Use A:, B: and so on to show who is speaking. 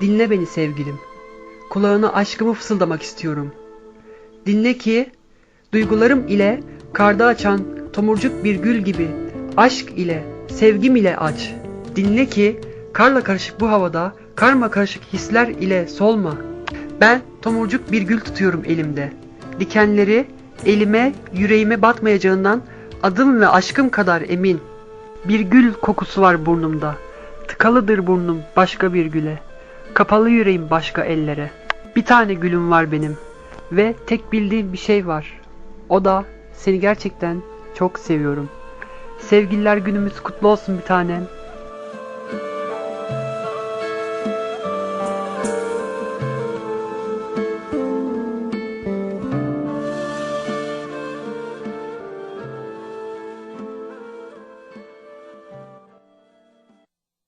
A: dinle beni sevgilim. Kulağına aşkımı fısıldamak istiyorum. Dinle ki duygularım ile karda açan tomurcuk bir gül gibi aşk ile sevgim ile aç. Dinle ki karla karışık bu havada karma karışık hisler ile solma. Ben tomurcuk bir gül tutuyorum elimde. Dikenleri elime yüreğime batmayacağından adım ve aşkım kadar emin. Bir gül kokusu var burnumda. Tıkalıdır burnum başka bir güle. Kapalı yüreğim başka ellere. Bir tane gülüm var benim. Ve tek bildiğim bir şey var. O da seni gerçekten çok seviyorum. Sevgililer günümüz kutlu olsun bir tanem.